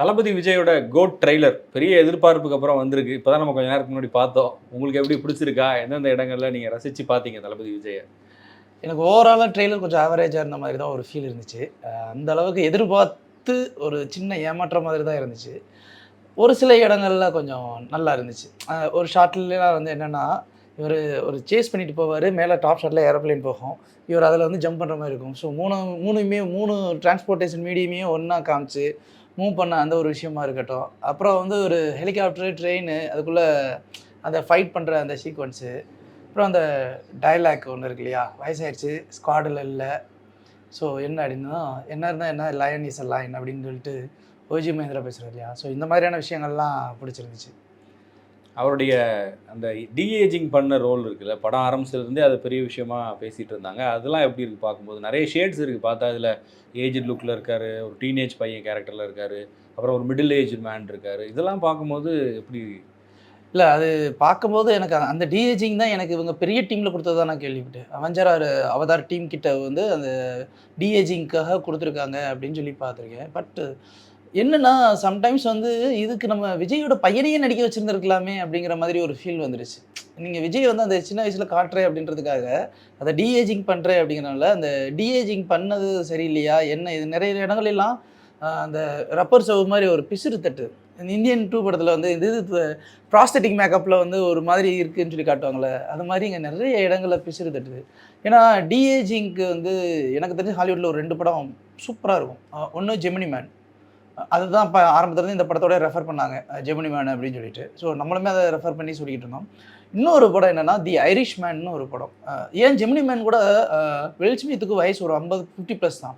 தளபதி விஜயோட code trailer பெரிய எதிர்பார்ப்புக்கு அப்புறம் வந்திருக்கு. இப்போதான் நம்ம கொஞ்ச நேரத்துக்கு முன்னாடி பார்த்தோம். உங்களுக்கு எப்படி பிடிச்சிருக்கா? எந்தெந்த இடங்களில் நீங்கள் ரசித்து பார்த்தீங்க தளபதி விஜயை? எனக்கு ஓவராலாக ட்ரெய்லர் கொஞ்சம் ஆவரேஜாக இருந்த மாதிரி தான் ஒரு ஃபீல் இருந்துச்சு. அந்த அளவுக்கு எதிர்பார்த்து ஒரு சின்ன ஏமாற்ற மாதிரி தான் இருந்துச்சு. ஒரு சில இடங்கள்ல கொஞ்சம் நல்லா இருந்துச்சு. ஒரு ஷார்ட்லாம் வந்து என்னென்னா இவர் ஒரு சேஸ் பண்ணிட்டு போவார். மேலே டாப் ஷாட்டில் ஏரோப்ளேன் போகும். இவர் அதில் வந்து ஜம்ப் பண்ணுற மாதிரி இருக்கும். ஸோ மூணு மூணுமே மூணு டிரான்ஸ்போர்ட்டேஷன் மீடியமே ஒன்றா காமிச்சு மூவ் பண்ண அந்த ஒரு விஷயமா இருக்கட்டும். அப்புறம் வந்து ஒரு ஹெலிகாப்டர் ட்ரெயின் அதுக்குள்ளே அந்த ஃபைட் பண்ணுற அந்த சீக்வன்ஸு அப்புறம் அந்த டைலாக் ஒன்று இருக்கு இல்லையா? வயசாயிடுச்சு ஸ்குவாடில் இல்லை. ஸோ என்ன அப்படின்னா என்ன இருந்தால் என்ன லயன் இஸ் அ லயன் அப்படின்னு சொல்லிட்டு ஓஜி மகேந்திரா பேசுகிறார் இல்லையா? ஸோ இந்த மாதிரியான விஷயங்கள்லாம் பிடிச்சிருந்துச்சு. அவருடைய அந்த டிஏஜிங் பண்ண ரோல் இருக்குல்ல படம் ஆரம்பிச்சதுலேருந்தே அது பெரிய விஷயமா பேசிகிட்டு இருந்தாங்க அதெல்லாம் எப்படி இருக்குது பார்க்கும்போது நிறைய ஷேட்ஸ் இருக்குது பார்த்தா அதில் ஏஜ் லுக்கில் இருக்கார் ஒரு டீனேஜ் பையன் கேரக்டரில் இருக்கார் அப்புறம் ஒரு மிடில் ஏஜ் மேன் இருக்கார். இதெல்லாம் பார்க்கும்போது எப்படி? இல்லை அது பார்க்கும்போது எனக்கு அந்த- அந்த டிஏஜிங் தான் எனக்கு இவங்க பெரிய டீமில் கொடுத்ததா நான் கேள்விப்பட்டேன். அவஞ்சர் அவதார் டீம் கிட்ட வந்து அந்த டிஏஜிங்க்காக கொடுத்துருக்காங்க அப்படின்னு சொல்லி பார்த்துருக்கேன். பட் என்னன்னா சம்டைம்ஸ் வந்து இதுக்கு நம்ம விஜயோட பையனையே நடிக்க வச்சிருந்துருக்கலாமே அப்படிங்கிற மாதிரி ஒரு ஃபீல் வந்துருச்சு. நீங்கள் விஜய் வந்து அந்த சின்ன வயசில் காட்டுறேன் அப்படின்றதுக்காக அதை டிஏஜிங் பண்ணுறேன் அப்படிங்கிறனால அந்த டிஏஜிங் பண்ணது சரியில்லையா? என்ன இது? நிறைய இடங்களெல்லாம் அந்த ரப்பர் சவு மாதிரி ஒரு பிசிறு தட்டு. இந்த இந்தியன் டூ படத்தில் வந்து இது ப்ராஸ்தட்டிக் மேக்கப்பில் வந்து ஒரு மாதிரி இருக்குதுன்னு சொல்லி காட்டுவாங்கள்ல அது மாதிரி இங்கே நிறைய இடங்களில் பிசிறு தட்டுது ஏன்னா டிஏஜிங்க்கு வந்து எனக்கு தெரிஞ்சு ஹாலிவுட்டில் ஒரு ரெண்டு படம் சூப்பராக இருக்கும். ஒன்று ஜெமினி மேன் அதுதான் இப்போ ஆரம்பத்துலேருந்து இந்த படத்தோட ரெஃபர் பண்ணாங்க. ஜெமினி மேன் அப்படின்னு சொல்லிட்டு. ஸோ நம்மளுமே அதை ரெஃபர் பண்ணி சொல்லிக்கிட்டு இருந்தோம். இன்னொரு படம் என்னென்னா தி ஐரிஷ் மேன்னு ஒரு படம். ஏன் ஜெமினி மேன் கூட வில் வயசு ஒரு ஐம்பது ஃபிஃப்டி ப்ளஸ் தான்.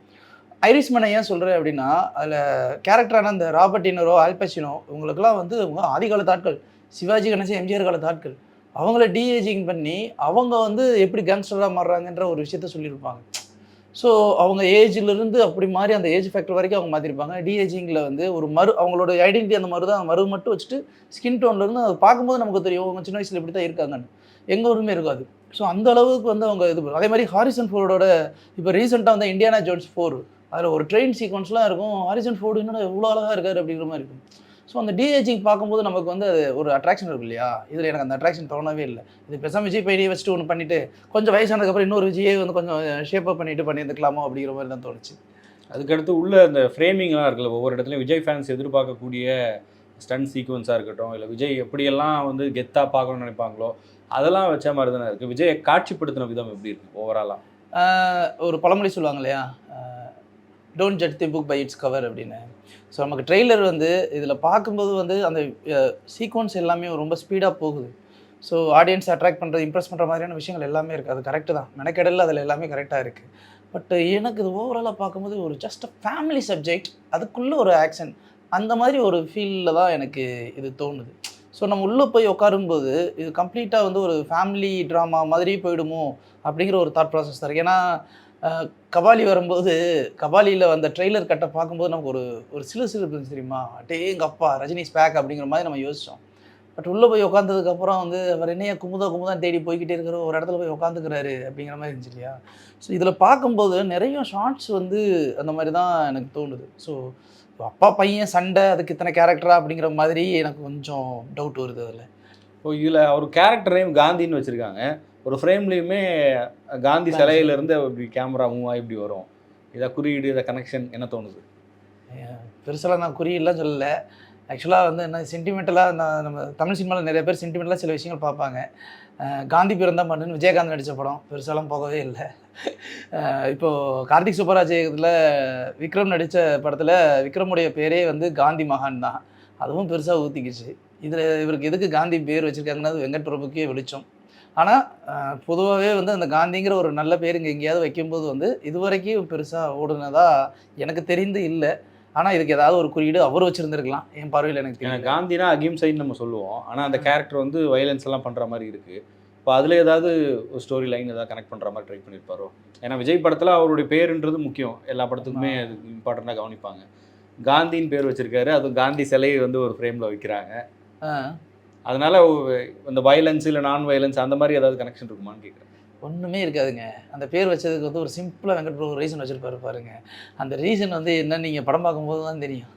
ஐரிஷ் மேனை ஏன் சொல்கிறேன் அப்படின்னா அதில் கேரக்டரான அந்த ராபர்ட் டினரோ ஆல்பச்சினோ இவங்களுக்குலாம் வந்து இவங்க ஆதிகால தாட்கள். சிவாஜி கணேசன் எம்ஜிஆர் கால தாட்கள். அவங்கள டிஏஜிங் பண்ணி அவங்க வந்து எப்படி கேங்ஸ்டராக மாறுறாங்கன்ற ஒரு விஷயத்த சொல்லியிருப்பாங்க. ஸோ அவங்க ஏஜ்லேருந்து அப்படி மாறி அந்த ஏஜ் ஃபேக்டர் வரைக்கும் அவங்க மாற்றிருப்பாங்க டிஏஜிங்கில் வந்து ஒரு மறு அவங்களோட ஐடென்டிட்டி அந்த மறு தான் மறு மட்டும் வச்சுட்டு ஸ்கின் டோன்லேருந்து அதை பார்க்கும்போது நமக்கு தெரியும் அவங்க சின்ன வயசில் இப்படி தான் இருக்காங்கன்னு. எங்கள் ஊருமே இருக்காது. ஸோ அந்த அளவுக்கு வந்து அவங்க இது அதே மாதிரி ஹாரிசன் ஃபோர்டோட இப்போ ரீசெண்டாக வந்து இந்தியானா ஜோன்ஸ் ஃபோர் அதில் ஒரு ட்ரெயின் சீக்வன்ஸ்லாம் இருக்கும். ஹாரிசன் ஃபோர்டு என்னடா எவ்வளோ அழகாக இருக்காரு அப்படிங்கிற மாதிரி இருக்கும். ஸோ அந்த டிஏஜிங் பார்க்கும்போது நமக்கு வந்து ஒரு அட்ராக்ஷன் இருக்கும் இல்லையா? இதில் எனக்கு அந்த அட்ராக்ஷன் தோணவே இல்லை. இது பேசாம விஜய் பையனையே வச்சுட்டு ஒன்று பண்ணிட்டு கொஞ்சம் வயசானதுக்கப்புறம் இன்னொரு விஜயே வந்து கொஞ்சம் ஷேப் அப் பண்ணிட்டு பண்ணியிருந்துக்கலாமோ அப்படிங்கிற மாதிரி தான் தோணுச்சு. அதுக்கடுத்து உள்ள அந்த ஃப்ரேமிங்லாம் இருக்குல்ல ஒவ்வொரு இடத்துலையும் விஜய் ஃபேன்ஸ் எதிர்பார்க்கக்கூடிய ஸ்டன் சீக்வன்ஸாக இருக்கட்டும் இல்லை விஜய் எப்படியெல்லாம் வந்து கெத்தாக பார்க்கணும்னு நினைப்பாங்களோ அதெல்லாம் வச்ச மாதிரி தானே இருக்குது விஜயை காட்சிப்படுத்தின விதம் எப்படி இருக்கு ஓவராலாக ஒரு பழமொழி சொல்லுவாங்க இல்லையா? Don't judge the book by its cover அப்படின்னு. ஸோ நமக்கு ட்ரெய்லர் வந்து இதில் பார்க்கும்போது வந்து அந்த சீக்வன்ஸ் எல்லாமே ரொம்ப ஸ்பீடாக போகுது. ஸோ ஆடியன்ஸ் அட்ராக்ட் பண்ணுறது இம்ப்ரெஸ் பண்ணுற மாதிரியான விஷயங்கள் எல்லாமே இருக்குது அது கரெக்டு தான். மெனக்கெடலில் அதில் எல்லாமே கரெக்டாக இருக்குது பட் எனக்கு இது ஓவராலாக பார்க்கும்போது ஒரு ஜஸ்ட் ஃபேமிலி சப்ஜெக்ட் அதுக்குள்ளே ஒரு ஆக்ஷன் அந்த மாதிரி ஒரு ஃபீலில் தான் எனக்கு இது தோணுது. ஸோ நம்ம உள்ளே போய் உட்காரும்போது இது கம்ப்ளீட்டாக வந்து ஒரு ஃபேமிலி ட்ராமா மாதிரி போயிடுமோ அப்படிங்கிற ஒரு தாட் ப்ராசஸ் தான் இருக்கு. ஏன்னா கபாலி வரும்போது கபாலியில் வந்த ட்ரெய்லர் கட்டை பார்க்கும்போது நமக்கு ஒரு ஒரு சிலு சிலு இருந்துச்சு தெரியுமா? அட்டே எங்கள் அப்பா ரஜினி ஸ்பேக் அப்படிங்கிற மாதிரி நம்ம யோசித்தோம் பட் உள்ளே போய் உட்காந்ததுக்கப்புறம் வந்து அவர் என்னையா குமுதா குமுதா தேடி போய்கிட்டே இருக்கிற ஒரு இடத்துல போய் உட்காந்துக்கிறாரு அப்படிங்கிற மாதிரி இருந்துச்சு இல்லையா? ஸோ இதில் பார்க்கும்போது நிறைய ஷார்ட்ஸ் வந்து அந்த மாதிரி தான் எனக்கு தோணுது. ஸோ அப்பா பையன் சண்டை அதுக்கு இத்தனை கேரக்டரா அப்படிங்கிற மாதிரி எனக்கு கொஞ்சம் டவுட் வருது அதில். இதில் அவர் கேரக்டர் காந்தின்னு வச்சுருக்காங்க. ஒரு ஃப்ரேம்லேயுமே காந்தி சிலையிலேருந்து இப்படி கேமரா மூவ் ஆகி இப்படி வரும். இதை குறியீடு இதை கனெக்ஷன் என்ன தோணுது? பெருசாலாம் நான் குறியெல்லாம் சொல்லலை. ஆக்சுவலாக வந்து என்ன சென்டிமெண்டலாக நான் நம்ம தமிழ் சினிமாவில் நிறைய பேர் சென்டிமெண்டலாக சில விஷயங்கள் பார்ப்பாங்க. காந்தி பிறந்த மண்ணுன்னு விஜயகாந்த் நடித்த படம் பெருசாலாம் போகவே இல்லை. இப்போது கார்த்திக் சுப்பராஜ் இதில் விக்ரம் நடித்த படத்தில் விக்ரமுடைய பேரே வந்து காந்தி மகான் தான். அதுவும் பெருசாக ஊற்றிக்கிச்சு இதில் இவருக்கு எதுக்கு காந்தி பேர் வச்சுருக்காங்கன்னா அது வெங்கட் பிரபுக்கே வெளிச்சம். ஆனால் பொதுவாகவே வந்து அந்த காந்திங்கிற ஒரு நல்ல பேர் இங்கே எங்கேயாவது வைக்கும்போது வந்து இதுவரைக்கும் பெருசாக ஓடுனதா எனக்கு தெரிந்து இல்லை. ஆனால் இதுக்கு ஏதாவது ஒரு குறியீடு அவர் வச்சுருந்துருக்கலாம். என் பார்வையில் எனக்கு தெரியல. காந்தினா அகிம்சைன்னு நம்ம சொல்லுவோம். ஆனால் அந்த கேரக்டர் வந்து வயலன்ஸ் எல்லாம் பண்ணுற மாதிரி இருக்குது இப்போ அதில் ஏதாவது ஒரு ஸ்டோரி லைன் ஏதாவது கனெக்ட் பண்ணுற மாதிரி ட்ரை பண்ணியிருப்பாரோ ஏன்னா விஜய் படத்தில் அவருடைய பேருன்றது முக்கியம். எல்லா படத்துக்குமே அது இம்பார்ட்டண்ட்டாக கவனிப்பாங்க. காந்தின்னு பேர் வச்சிருக்காரு. அதுவும் காந்தி சிலையை வந்து ஒரு ஃப்ரேமில் வைக்கிறாங்க. அதனால இந்த வயலன்ஸ் இல்லை நான் வயலன்ஸ் அந்த மாதிரி ஏதாவது கனெக்ஷன் இருக்குமான்னு கேட்குறேன் ஒன்றுமே இருக்காதுங்க. அந்த பேர் வச்சதுக்கு வந்து ஒரு சிம்பிளாக வெங்கட் பிரபு ரீசன் வச்சுருப்பாரு பாருங்க. அந்த ரீசன் வந்து என்ன நீங்கள் படம் பார்க்கும்போது தான் தெரியும்.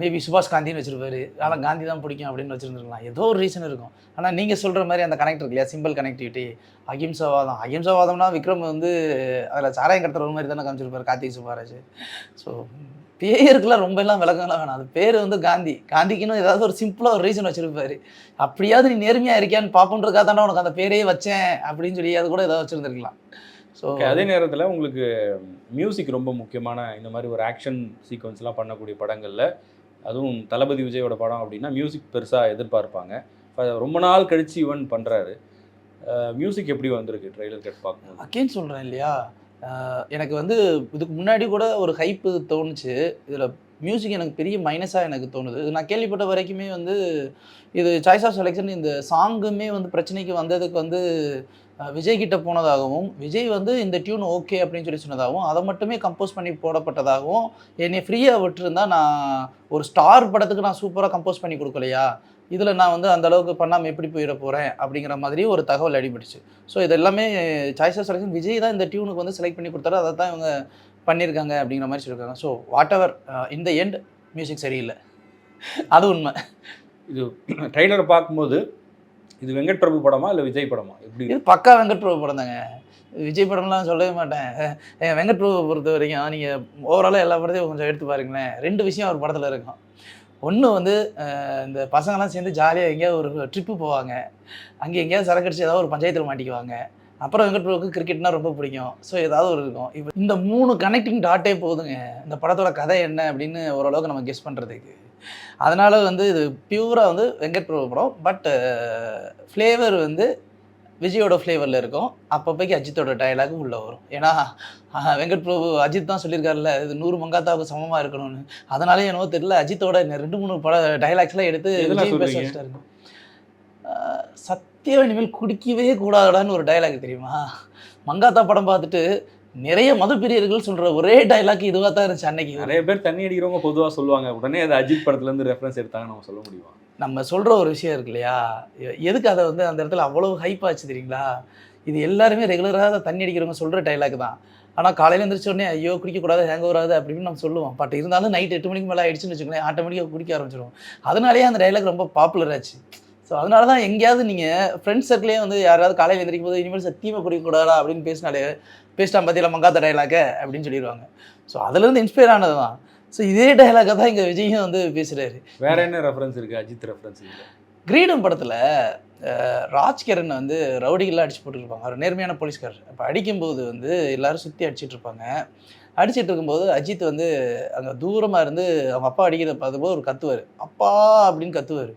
மேபி சுபாஷ் காந்தின்னு வச்சுருப்பாரு. ஆனால் காந்தி தான் பிடிக்கும் அப்படின்னு வச்சுருந்துருக்கலாம். ஏதோ ஒரு ரீசன் இருக்கும். ஆனால் நீங்கள் சொல்கிற மாதிரி அந்த கனெக்ட் இருக்கு இல்லையா? சிம்பிள் கனெக்டிவிட்டி அகிம்சாவாதம். அகிம்சாவாதம்னா விக்ரம் வந்து அதில் சாராயம் கடத்துற மாதிரி தானே காமிச்சிருப்பார் கார்த்திக் சுபாராஜ் ஸோ பேருக்குலாம் ரொம்ப எல்லாம் விளக்கம்லாம் வேணாம். அது பேர் வந்து காந்தி. காந்திக்குன்னு ஏதாவது ஒரு சிம்பிளாக ஒரு ரீசன் வச்சிருப்பாரு. அப்படியாவது நீ நேர்மையாக இருக்கியான்னு பார்ப்போன்றதுக்காக தானே உனக்கு அந்த பேரே வச்சேன் அப்படின்னு சொல்லி அது கூட ஏதாவது வச்சுருந்துருக்கலாம். ஸோ அதே நேரத்தில் உங்களுக்கு மியூசிக் ரொம்ப முக்கியமான இந்த மாதிரி ஒரு ஆக்ஷன் சீக்வன்ஸ்லாம் பண்ணக்கூடிய படங்களில் அதுவும் தளபதி விஜயோட படம் அப்படின்னா மியூசிக் பெருசாக எதிர்பார்ப்பாங்க. ரொம்ப நாள் கழிச்சு ஈவன் பண்ணுறாரு மியூசிக் எப்படி வந்திருக்கு? ட்ரெய்லர் கட் பார்க்கும்போது. அகேன் சொல்கிறேன் இல்லையா? எனக்கு வந்து இதுக்கு முன்னாடி கூட ஒரு ஹைப்பு தோணுச்சு. இதில் மியூசிக் எனக்கு பெரிய மைனஸாக எனக்கு தோணுது. இது நான் கேள்விப்பட்ட வரைக்குமே வந்து இது சாய்ஸ் ஆஃப் செலெக்ஷன் இந்த சாங்குமே வந்து பிரச்சனைக்கு வந்ததுக்கு வந்து விஜய் கிட்ட போனதாகவும் விஜய் வந்து இந்த டியூன் ஓகே அப்படின்னு சொல்லி சொன்னதாகவும் அதை மட்டுமே கம்போஸ் பண்ணி போடப்பட்டதாகவும் என்னை ஃப்ரீயாக விட்டுருந்தா நான் ஒரு ஸ்டார் படத்துக்கு நான் சூப்பராக கம்போஸ் பண்ணி கொடுக்கலையா? இதில் நான் வந்து அந்த அளவுக்கு பண்ணாமல் எப்படி போயிட போகிறேன் அப்படிங்கிற மாதிரி ஒரு தகவல் அடிபட்டுச்சு. ஸோ இது எல்லாமே சாய்ஸ் ஆஃப் செலெக்ஷன் விஜய் தான் இந்த டியூனுக்கு வந்து செலக்ட் பண்ணி கொடுத்தாரு. அதை தான் இவங்க பண்ணியிருக்காங்க அப்படிங்கிற மாதிரி சொல்லியிருக்காங்க ஸோ வாட் எவர் இந்த எண்ட் மியூசிக் சரியில்லை. அது உண்மை. இது ட்ரெய்லரை பார்க்கும்போது இது வெங்கட் பிரபு படமா இல்லை விஜய் படமா? எப்படி? இது பக்கா வெங்கட் பிரபு படம் தாங்க. விஜய் படம்லாம் சொல்லவே மாட்டேன். வெங்கட் பிரபு பொறுத்த வரைக்கும் நீங்கள் ஓவராலாக எல்லா படத்தையும் கொஞ்சம் எடுத்து பாருங்களேன். ரெண்டு விஷயம் அவர் படத்தில் இருக்கும். ஒன்று வந்து இந்த பசங்கள்லாம் சேர்ந்து ஜாலியாக எங்கேயாவது ஒரு ட்ரிப்பு போவாங்க. அங்கே எங்கேயாவது சரக்கடிச்சு ஏதாவது ஒரு பஞ்சாயத்தில் மாட்டிக்குவாங்க. அப்புறம் வெங்கட் ப்ரோவுக்கு கிரிக்கெட்னா ரொம்ப பிடிக்கும். ஸோ ஏதாவது ஒரு இருக்கும். இப்போ இந்த மூணு கனெக்டிங் டாட்டே போதுங்க. இந்த படத்தோட கதை என்ன அப்படின்னு ஓரளவுக்கு நம்ம கெஸ் பண்ணுறதுக்கு அதனால் வந்து இது பியூராக வந்து வெங்கட் ப்ரோ படம் பட் ஃப்ளேவர் வந்து விஜயோட ஃப்ளேவரில் இருக்கும். அப்பப்போக்கு அஜித்தோட டயலாகும் உள்ளே வரும். ஏன்னா வெங்கட் பிரபு அஜித் தான் சொல்லியிருக்காருல்ல இது நூறு மங்காத்தாவுக்கு சமமாக இருக்கணும்னு. அதனாலே என்னவோ தெரியல அஜித்தோட இந்த ரெண்டு மூணு பட டைலாக்ஸ்லாம் எடுத்து எதெல்லாம் விஜய் பேச சொல்றீங்க? வச்சிட்டாருங்க ஆஹ், சத்தியம் இனிமேல் குடிக்கவே கூடாதான்னு ஒரு டைலாக் தெரியுமா? மங்காத்தா படம் பார்த்துட்டு நிறைய மதப்பிரியர்கள் சொல்கிற ஒரே டைலாக் இதுவாக தான் இருந்துச்சு அன்னைக்கு. நிறைய பேர் தண்ணி அடிக்கிறவங்க பொதுவாக சொல்லுவாங்க. உடனே அது அஜித் படத்துலேருந்து ரெஃபரன்ஸ் எடுத்தாங்க நம்ம சொல்ல முடியுமா? நம்ம சொல்கிற ஒரு விஷயம் இருக்கு இல்லையா? எதுக்கு அதை வந்து அந்த இடத்துல அவ்வளோ ஹைப் ஆச்சு தெரியுங்களா? இது எல்லாருமே ரெகுலராக தண்ணி அடிக்கிறவங்க சொல்கிற டைலாக் தான். ஆனால் காலையில் எழுந்திரிச்ச உடனே ஐயோ குடிக்கக்கூடாது ஹேங் வராது அப்படின்னு நம்ம சொல்லுவோம். பட் இருந்தாலும் நைட் எட்டு மணிக்கு மேலே ஆயிடுச்சுன்னு வச்சுக்கோங்களேன் ஆட்டோமேட்டிக்காக குடிக்க ஆரம்பிச்சிடும் அதனாலேயே அந்த டைலாக் ரொம்ப பாப்புலர் ஆச்சு. ஸோ அதனால தான் எங்கேயாவது நீங்கள் ஃப்ரெண்ட்ஸ் சர்க்கிளே வந்து யாராவது காலையில் எந்திரிக்கும் போது இனிமேல் சத்தியமாக குடிக்கக்கூடாதா அப்படின்னு பேசினாலே பேசிட்டா பற்றியில் மங்காத்த டைலாக்க அப்படின்னு சொல்லிடுவாங்க. ஸோ அதுலேருந்து இன்ஸ்பயர் ஆனது தான் ஸோ இதே டைலாக்கை தான் இங்கே விஜயும் வந்து பேசுகிறாரு வேற என்ன ரெஃபரன்ஸ் இருக்கு? அஜித் ரெஃபரன்ஸ் கிரீடம் படத்தில் ராஜ்கிரண் வந்து ரவுடிகள்லாம் அடிச்சு போட்டுருப்பாங்க. அவர் நேர்மையான போலீஸ்கார் அப்போ அடிக்கும்போது வந்து எல்லாரும் சுற்றி அடிச்சிட்டு இருப்பாங்க. அடிச்சிட்டு இருக்கும்போது அஜித் வந்து அங்கே தூரமாக இருந்து அவங்க அப்பா அடிக்கிறத பார்க்கும்போது ஒரு கத்துவார். அப்பா! அப்படின்னு கத்துவார்.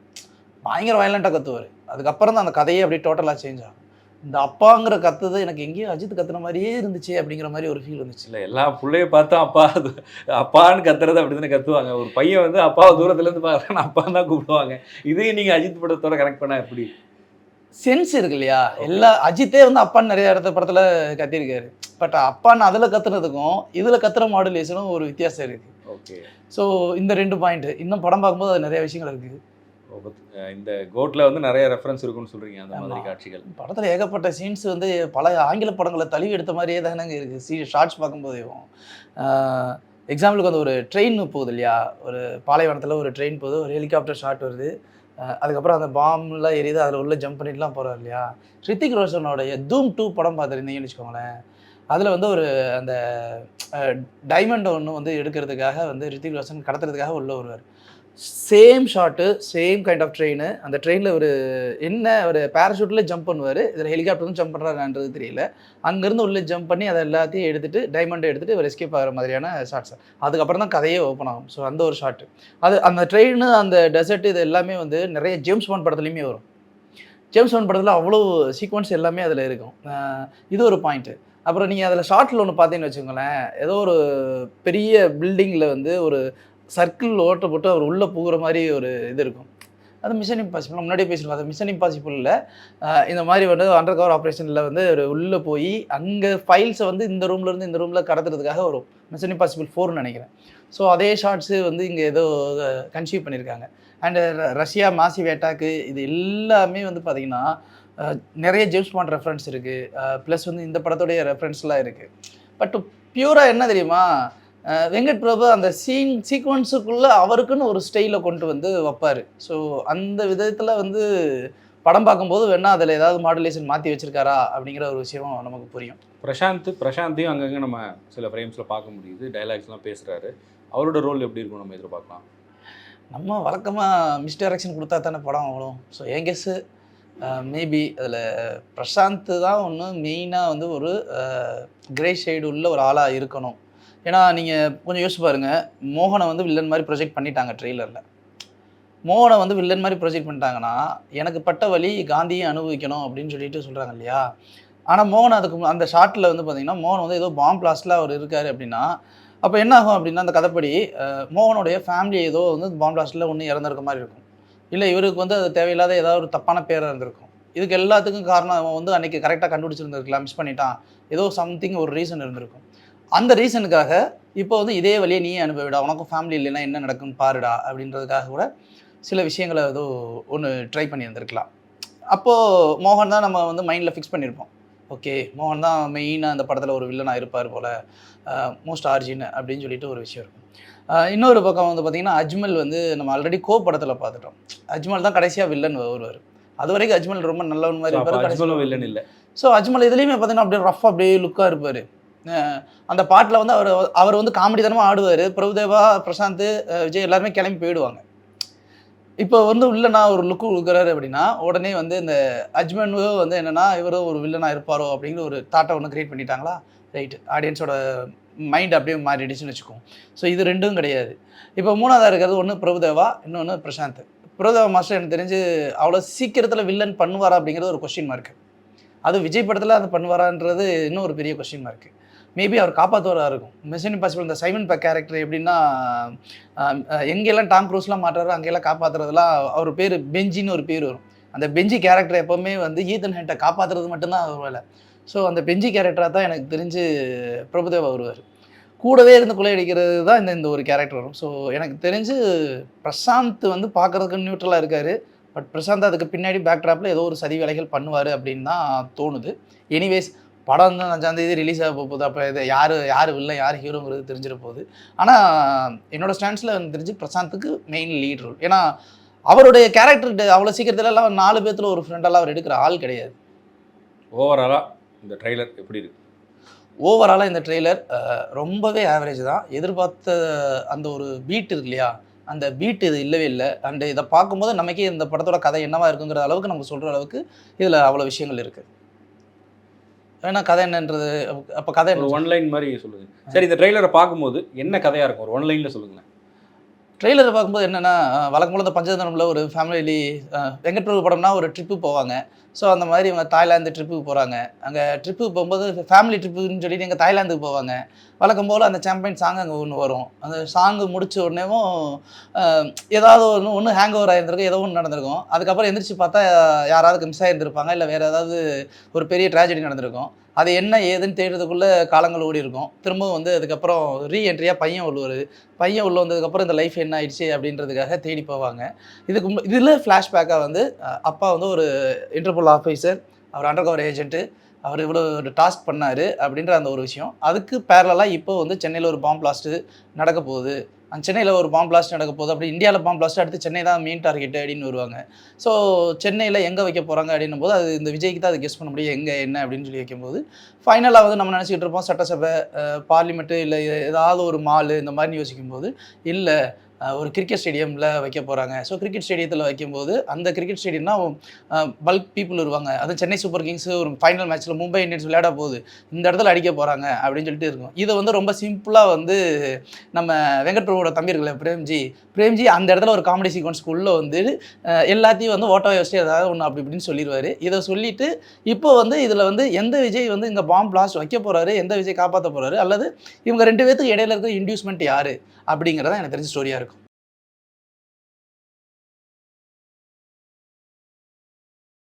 பயங்கர வயலண்ட்டாக கத்துவார். அதுக்கப்புறம் தான் அந்த கதையே அப்படியே டோட்டலாக சேஞ்ச் ஆகும். இந்த அப்பாங்கிற கத்துது எனக்கு எங்கேயோ அஜித் கத்துன மாதிரியே இருந்துச்சு அப்படிங்கிற மாதிரி ஒரு ஃபீல் வந்துச்சு. இல்லை எல்லா பிள்ளைய பார்த்தா அப்பா அப்பான்னு கத்துறது அப்படி தானே கத்துவாங்க. ஒரு பையன் வந்து அப்பாவை தூரத்துலேருந்து பார்க்குறான்னு அப்பா தான் கூப்பிடுவாங்க. இதையும் நீங்கள் அஜித் படத்தோட கனெக்ட் பண்ணா எப்படி? சென்ஸ் இருக்கு இல்லையா? எல்லா அஜித்தே வந்து அப்பான்னு நிறைய இடத்த படத்தில் கத்திருக்காரு பட் அப்பான்னு அதில் கத்துனதுக்கும் இதில் கத்துற மாடுலேஷனும் ஒரு வித்தியாசம் இருக்குது ஓகே ஸோ இந்த ரெண்டு பாயிண்ட் இன்னும் படம் பார்க்கும்போது அது நிறைய விஷயங்கள் இருக்குது இந்த கோட்ல வந்து நிறைய ரெஃபரன்ஸ் இருக்குன்னு சொல்றீங்க அந்த மாதிரி. காட்சிகள். படத்தில் ஏகப்பட்ட சீன்ஸ் வந்து பல ஆங்கில படங்களை தழுவி எடுத்த மாதிரியே தானங்க இருக்குது சி ஷார்ட்ஸ் பார்க்கும்போதேவும் எக்ஸாம்பிளுக்கு வந்து ஒரு ட்ரெயின் போகுது இல்லையா? ஒரு பாலைவனத்தில் ஒரு ட்ரெயின் போகுது ஒரு ஹெலிகாப்டர் ஷாட் வருது. அதுக்கப்புறம் அந்த பாம்லாம் எரியுது அதில் உள்ள ஜம்ப் பண்ணிட்டுலாம் போகிறார் இல்லையா? ரித்திக் ரோஷனோடைய தூம் டூ படம் பார்த்துருந்தீங்கன்னு வச்சுக்கோங்களேன். அதில் வந்து ஒரு அந்த டைமண்ட் ஒன்று வந்து எடுக்கிறதுக்காக வந்து ரித்திக் ரோஷன் கடத்துறதுக்காக உள்ள வருவார். Same shot same kind of train அந்த ட்ரெயினில் ஒரு என்ன ஒரு பேராஷூட்டில் ஜம்ப் பண்ணுவார். இதில் ஹெலிகாப்டர் ஜம்ப் பண்ணுறாருன்றது தெரியல. அங்கேருந்து உள்ளே ஜம்ப் பண்ணி அதை எல்லாத்தையும் எடுத்துட்டு டைமண்டை எடுத்துகிட்டு ஒரு எஸ்கேப் ஆகிற மாதிரியான ஷாட்ஸ் அதுக்கப்புறம் தான் கதையே ஓப்பன் ஆகும். ஸோ அந்த ஒரு ஷாட்டு அது அந்த ட்ரெயின் அந்த டெசர்ட் இது எல்லாமே வந்து நிறைய ஜேம்ஸ் பாண்ட் படத்துலையுமே வரும். ஜேம்ஸ் பாண்ட் படத்தில் அவ்வளோ சீக்வன்ஸ் எல்லாமே அதில் இருக்கும். இது ஒரு பாயிண்ட்டு அப்புறம் நீங்கள் அதில் ஷார்ட்டில் ஒன்று பார்த்தீங்கன்னு வச்சுக்கோங்களேன். ஏதோ ஒரு பெரிய பில்டிங்கில் வந்து ஒரு சர்க்கிள் ஓட்ட போட்டு அவர் உள்ளே போகிற மாதிரி ஒரு இது இருக்கும். அது மிஷன் இம்பாசிபிள் முன்னாடியே பேசியிருக்கோம் அது மிஷன் இம்பாசிபிளில் இந்த மாதிரி வந்து அண்டர் கவர் ஆப்ரேஷனில் வந்து ஒரு உள்ளே போய் அங்கே ஃபைல்ஸை வந்து இந்த ரூம்லேருந்து இந்த ரூமில் கடத்துறதுக்காக வரும். மிஷன் இம்பாசிபிள் ஃபோர்னு நினைக்கிறேன். ஸோ அதே ஷார்ட்ஸு வந்து இங்கே ஏதோ கன்சியூவ் பண்ணியிருக்காங்க அண்டு ரஷ்யா மாசி வேட்டாக்கு இது எல்லாமே வந்து பார்த்திங்கன்னா நிறைய ஜேம்ஸ் பாண்ட் ரெஃபரன்ஸ் இருக்குது ப்ளஸ் வந்து இந்த படத்துடைய ரெஃபரன்ஸ்லாம் இருக்குது பட் பியூராக என்ன தெரியுமா? வெங்கட் பிரபு அந்த சீன் சீக்வன்ஸுக்குள்ளே அவருக்குன்னு ஒரு ஸ்டைலை கொண்டு வந்து வைப்பார். ஸோ அந்த விதத்தில் வந்து படம் பார்க்கும்போது வேணா அதில் ஏதாவது மாடுலேஷன் மாற்றி வச்சிருக்காரா அப்படிங்கிற ஒரு விஷயம் நமக்கு புரியும். பிரசாந்த் பிரசாந்தையும் அங்கங்கே நம்ம சில ஃப்ரேம்ஸில் பார்க்க முடியுது டைலாக்ஸ்லாம் பேசுகிறாரு அவரோட ரோல் எப்படி இருக்கும் நம்ம எதிர்பார்க்கலாம்? நம்ம வழக்கமாக மிஸ்டைரக்ஷன் கொடுத்தா தானே படம் ஆகணும் ஸோ என் கெஸ்ஸு மேபி அதில் பிரசாந்த் தான் ஒன்று மெயினாக வந்து ஒரு கிரே ஷேடு உள்ள ஒரு ஆளாக இருக்கணும். ஏன்னா நீங்கள் கொஞ்சம் யோசிச்சு பாருங்கள் மோகனை வந்து வில்லன் மாதிரி ப்ரொஜெக்ட் பண்ணிட்டாங்க ட்ரெய்லரில் மோகனை வந்து வில்லன் மாதிரி ப்ரொஜெக்ட் பண்ணிட்டாங்கன்னா எனக்கு பட்ட வழி காந்தியை அனுபவிக்கணும் அப்படின்னு சொல்லிட்டு சொல்கிறாங்க இல்லையா? ஆனால் மோகன் அதுக்கு மு- அந்த ஷாட்டில் வந்து பார்த்தீங்கன்னா மோகன் வந்து ஏதோ பாம் பிளாஸ்டில் அவர் இருக்கார் அப்படின்னா அப்போ என்ன ஆகும் அப்படின்னா அந்த கதைப்படி மோகனுடைய ஃபேமிலி ஏதோ வந்து பாம் பிளாஸ்டில் ஒன்று இறந்துருக்க மாதிரி இருக்கும். இல்லை இவருக்கு வந்து அது தேவையில்லாத ஏதாவது ஒரு தப்பான பேராக இருந்திருக்கும். இதுக்கு எல்லாத்துக்கும் காரணம் அவன் வந்து அன்றைக்கி கரெக்டாக கண்டுபிடிச்சிருந்துருக்கலாம் மிஸ் பண்ணிட்டான். ஏதோ சம்திங் ஒரு ரீசன் இருந்திருக்கும். அந்த ரீசனுக்காக இப்போ வந்து இதே வழியை நீயே அனுபவிடா உனக்கும் ஃபேமிலி இல்லைன்னா என்ன நடக்குன்னு பாருடா அப்படின்றதுக்காக கூட சில விஷயங்களை ஏதோ ஒன்று ட்ரை பண்ணி இருந்திருக்கலாம். அப்போது மோகன் தான் நம்ம வந்து மைண்டில் ஃபிக்ஸ் பண்ணியிருப்போம் ஓகே மோகன் தான் மெயினாக அந்த படத்தில் ஒரு வில்லனாக இருப்பார் போல் மோஸ்ட் ஆர்ஜின் அப்படின்னு சொல்லிட்டு ஒரு விஷயம் இருக்கும். இன்னொரு பக்கம் வந்து பார்த்திங்கன்னா அஜ்மல் வந்து நம்ம ஆல்ரெடி கோ படத்தில் பார்த்துட்டோம் அஜ்மல் தான் கடைசியாக வில்லன் வருவார். அது வரைக்கும் அஜ்மல் ரொம்ப நல்லவன் மாதிரி இருப்பார் அஜ்மலும் வில்லன் இல்லை. ஸோ அஜ்மல் இதுலேயுமே பார்த்தீங்கன்னா அப்படியே ரஃபாக அப்படியே லுக்காக இருப்பார். அந்த பாட்டில் வந்து அவர் அவர் வந்து காமெடி தனமாக ஆடுவார். பிரபுதேவா பிரசாந்த் விஜய் எல்லாருமே கிளம்பி போயிடுவாங்க. இப்போ வந்து வில்லனா ஒரு லுக்கு கொடுக்குறாரு அப்படின்னா உடனே வந்து இந்த அஜ்மனு வந்து என்னென்னா இவரும் ஒரு வில்லனாக இருப்பாரோ அப்படிங்கிற ஒரு தாட்டை ஒன்று கிரியேட் பண்ணிட்டாங்களா? ரைட் ஆடியன்ஸோட மைண்ட் அப்படியே மாறிடுச்சுன்னு வச்சுக்கோம் ஸோ இது ரெண்டும் கிடையாது. இப்போ மூணாவதாக இருக்கிறது ஒன்று பிரபுதேவா இன்னொன்று பிரசாந்த். பிரபுதேவா மாஸ்டர் எனக்கு தெரிஞ்சு அவ்வளோ சீக்கிரத்தில் வில்லன் பண்ணுவாரா அப்படிங்கிறது ஒரு கொஸ்டின் மார்க் அது விஜய் படத்தில் அது பண்ணுவாரான்றது இன்னும் ஒரு பெரிய கொஸ்டின் மார்க்கு மேபி அவர் காப்பாற்றுவராக இருக்கும் மிஷன் இம்பாசிபிள் இந்த சைமன் பேக் கேரக்டர் எப்படின்னா எங்கெல்லாம் டாம் க்ரூஸ்லாம் மாட்டுறாரோ அங்கெல்லாம் காப்பாற்றுறதுலாம் அவர் பேர் பெஞ்சின்னு ஒரு பேர் வரும். அந்த பெஞ்சி கேரக்டர் எப்போவுமே வந்து ஈத்தன் ஹென்ட்டை காப்பாற்றுறது மட்டும்தான் அவர் வேலை. ஸோ அந்த பெஞ்சி கேரக்டராக தான் எனக்கு தெரிஞ்சு பிரபுதேவா வருவார். கூடவே இருந்து கொள்ளையடிக்கிறது தான் இந்த இந்த ஒரு கேரக்டர் வரும். ஸோ எனக்கு தெரிஞ்சு பிரசாந்த் வந்து பார்க்குறதுக்கு நியூட்ரலாக இருக்கார். பட் பிரசாந்த் அதுக்கு பின்னாடி பேக் ட்ராப்பில் ஏதோ ஒரு சதி வேலைகள் பண்ணுவார் அப்படின்னு தான் தோணுது. எனிவேஸ் படம் வந்து அஞ்சாம் தேதி ரிலீஸ் ஆக போகுது. அப்போ இது யார் யார் வில்ல யார் ஹீரோங்கிறது தெரிஞ்சிட போகுது. ஆனால் என்னோட ஸ்டாண்ட்ஸில் தெரிஞ்சு பிரசாந்துக்கு மெயின் லீட் ரோல் ஏன்னா அவருடைய கேரக்டர் அவ்வளோ சீக்கிரத்துல எல்லாம் நாலு பேர்த்துல ஒரு ஃப்ரெண்டெல்லாம் அவர் எடுக்கிற ஆள் கிடையாது. ஓவராலாக இந்த ட்ரைலர் எப்படி இருக்கு? ஓவராலாக இந்த ட்ரெய்லர் ரொம்பவே ஆவரேஜ் தான். எதிர்பார்த்த அந்த ஒரு பீட் இருக்கு இல்லையா? அந்த பீட் இது இல்லவே இல்லை. அண்ட் இதை பார்க்கும்போது நமக்கே இந்த படத்தோட கதை என்னவா இருக்குங்கிற அளவுக்கு நம்ம சொல்கிற அளவுக்கு இதில் அவ்வளோ விஷயங்கள் இருக்குது ஏன்னா கதை என்னன்றது அப்போ கதை ஒரு என்ன ஒன் லைன் மாதிரி சொல்லுங்க. சரி இந்த ட்ரைலரை பார்க்கும்போது என்ன கதையாக இருக்கும்? ஒரு ஒன் லைனில் சொல்லுங்களேன். ட்ரெய்லரை பார்க்கும்போது என்னென்னா வழக்கம் அந்த இந்த பஞ்சதனமில் ஒரு ஃபேமிலி வெங்கட் பிரபு படம்னா ஒரு ட்ரிப்பு போவாங்க. ஸோ அந்த மாதிரி இவங்க தாய்லாந்து ட்ரிப்புக்கு போகிறாங்க அங்கே ட்ரிப்பு போகும்போது ஃபேமிலி ட்ரிப்புன்னு சொல்லிட்டு எங்கள் தாய்லாந்துக்கு போவாங்க. வழக்கம் போல் அந்த சாம்பியன் சாங் அங்கே ஒன்று வரும். அந்த சாங்கு முடிச்ச உடனேவும் ஏதாவது ஒன்று ஒன்று ஹேங் ஓவர் ஆகியிருந்திருக்கும் ஏதோ ஒன்று நடந்திருக்கும். அதுக்கப்புறம் எந்திரிச்சு பார்த்தா யாராவது மிஸ் ஆகியிருந்திருப்பாங்க இல்லை வேறு ஏதாவது ஒரு பெரிய ட்ராஜடி நடந்திருக்கும். அது என்ன ஏதுன்னு தேடுறதுக்குள்ளே காலங்கள் ஓடி இருக்கும். திரும்பவும் வந்து அதுக்கப்புறம் ரீஎன்ட்ரியாக பையன் உள்ளுவார் பையன் உள்ள வந்ததுக்கப்புறம் இந்த லைஃப் என்ன ஆயிடுச்சு அப்படின்றதுக்காக தேடி போவாங்க. இதுக்கு மு- இதில் ஃப்ளாஷ்பேக்காக வந்து அப்பா வந்து ஒரு இன்டர்போல் ஆஃபீஸர் அவர் அண்டர் கவர் ஏஜென்ட்டு அவர் இவ்வளோ ஒரு டாஸ்க் பண்ணார் அப்படின்ற அந்த ஒரு விஷயம். அதுக்கு பேரலாக இப்போ வந்து சென்னையில் ஒரு பாம் பிளாஸ்ட்டு நடக்க போகுது. சென்னையில் ஒரு பாம் பிளாஸ்ட் நடக்க போகுது. அப்படி இந்தியாவில் பாம் பிளாஸ்ட் அடுத்து சென்னை தான் மெயின் டார்கெட் அப்படின்னு வருவாங்க. ஸோ சென்னையில் எங்கே வைக்க போகிறாங்க அப்படின்னும் போது அது இந்த விஜய்க்கு தான் அது கெஸ் பண்ண முடியும். எங்கே என்ன அப்படின்னு சொல்லி வைக்கும்போது ஃபைனலாக வந்து நம்ம நினச்சிக்கிட்டு இருப்போம். சட்டசபை பார்லிமெண்ட்டு இல்லை ஏதாவது ஒரு மாலு இந்த மாதிரி யோசிக்கும்போது இல்லை ஒரு கிரிக்கெட் ஸ்டேடியமில் வைக்க போகிறாங்க ஸோ கிரிக்கெட் ஸ்டேடியத்தில் வைக்கும்போது அந்த கிரிக்கெட் ஸ்டேடியம்னா பல்க் பீப்புள் வருவாங்க. அது சென்னை சூப்பர் கிங்ஸ் ஒரு ஃபைனல் மேட்ச்சில் மும்பை இந்தியன்ஸ் விளையாட போகுது. இந்த இடத்துல அடிக்க போகிறாங்க அப்படின்னு சொல்லிட்டு இருக்கும். இதை வந்து ரொம்ப சிம்பிளாக வந்து நம்ம வெங்கட் பிரபுவோட தம்பி பிரேம்ஜி. பிரேம்ஜி அந்த இடத்துல ஒரு காமெடி சீக்வன்ஸ்க்கு உள்ளே வந்து எல்லாத்தையும் வந்து ஓட்டோ வச்சு ஏதாவது ஒன்று அப்படி இப்படின்னு சொல்லிடுவார் இதை சொல்லிட்டு இப்போ வந்து இதில் வந்து எந்த விஜய் வந்து இங்கே பாம் பிளாஸ்ட் வைக்க போகிறாரு எந்த விஜய் காப்பாற்ற போகிறாரு அல்லது இவங்க ரெண்டு பேத்துக்கு இடையில இருக்க இன்டியூஸ்மெண்ட் யார் அப்படிங்கிறதான் எனக்கு தெரிஞ்ச ஸ்டோரியாக இருக்கும்.